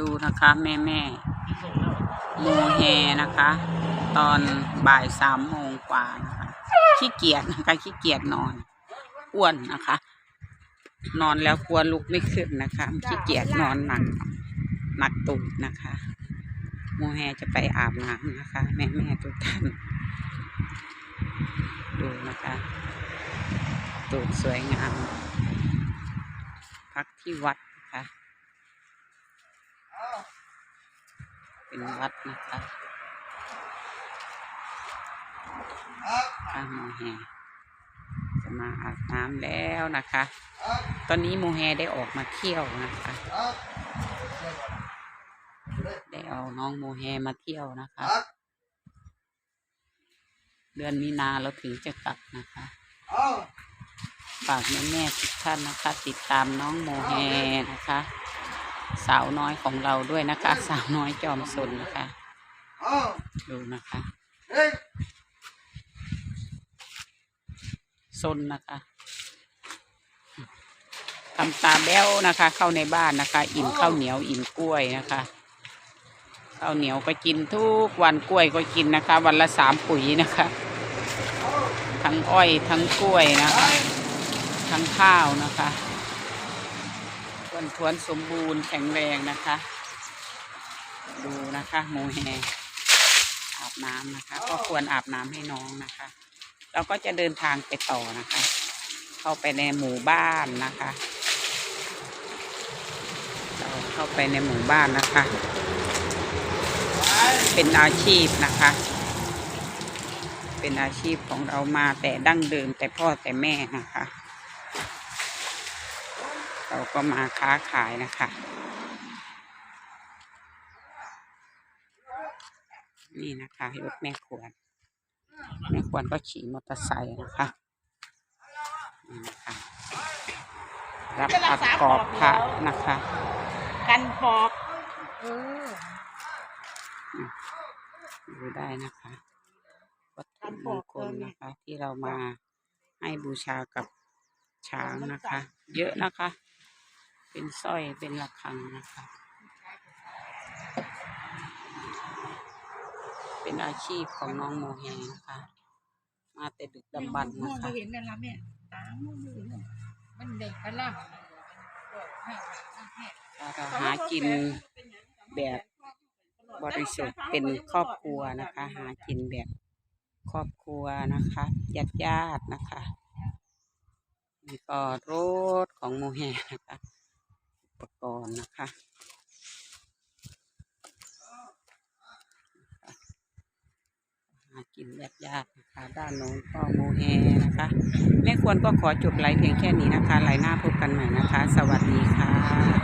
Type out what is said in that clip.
ดูนะคะ แม่แม่โมแฮนะคะ ตอนบ่ายสามโมงกว่านะคะขี้เกียจนะคะขี้เกียจนอนอ้วนนะคะ นอนแล้วกลัวลุกไม่ขึ้นนะคะขี้เกียจนอนหนักหนักตุกนะคะโมแฮจะไปอาบน้ำนะคะ แม่แม่ทุกท่านดูนะคะตูดสวยงาม พักที่วัดนะคะ เป็นวัดนะคะข้างโมแฮจะมาอาบน้ำแล้วนะคะ ตอนนี้โมแฮได้ออกมาเที่ยวนะคะ ได้เอาน้องโมแฮมาเที่ยวนะคะ เดือนมีนาเราถึงจะกลับนะคะฝากแม่แม่ทุกท่านนะคะ ติดตามน้องโมแฮนะคะ สาวน้อยของเราด้วยนะคะ สาวน้อยจอมสนนะคะ ดูนะคะซนนะคะทำตาแบ้วนะคะ เข้าในบ้านนะคะ อิ่มข้าวเหนียวอิ่มกล้วยนะคะข้าวเหนียวก็กินทุกวันกล้วยก็กินนะคะ วันละสามปุ๋ยนะคะ ทั้งอ้อยทั้งกล้วยนะคะ ทั้งข้าวนะคะ นทวนสมบูรณ์แข็งแรงนะคะ ดูนะคะโมแฮอาบน้ำนะคะ ก็ควรอาบน้ำให้น้องนะคะ เราก็จะเดินทางไปต่อนะคะ เข้าไปในหมู่บ้านนะคะ เราเข้าไปในหมู่บ้านนะคะ เป็นอาชีพนะคะ เป็นอาชีพของเรามาแต่ดั้งเดิมแต่พ่อแต่แม่นะคะ เราก็มาค้าขายนะคะ นี่นะคะรถแม่ขวดแม่ขวดก็ขี่มอเตอร์ไซค์นะคะนี่นะคะรับอัดกรอบพระนะคะ กันปอบเออดูได้นะคะวัตถุมงคลนะคะ ที่เรามาให้บูชากับช้างนะคะ เยอะนะคะ เป็นสร้อยเป็นระฆังนะคะ เป็นอาชีพของน้องโมเฮนะคะ มาแต่ดึกดำบรรพ์มอนะงคะไม่เห็นนั่นละแม่ตามมองไม่เห็นน่ะมันเด็กกระล่ำเราหากินแบบบริสุทธิ์เป็นครอบครัวนะคะ หากินแบบครอบครัวนะคะญาติญาติๆนะคะนี่ก็รถของโมเฮนะคะ ก่อนนะคะหากินแบบยากนะคะ ด้านโน้นก็โมเฮนะคะแม่ควรก็ขอจบไลฟ์เพียงแค่นี้นะคะไลฟ์หน้าพบกันใหม่นะคะ สวัสดีค่ะ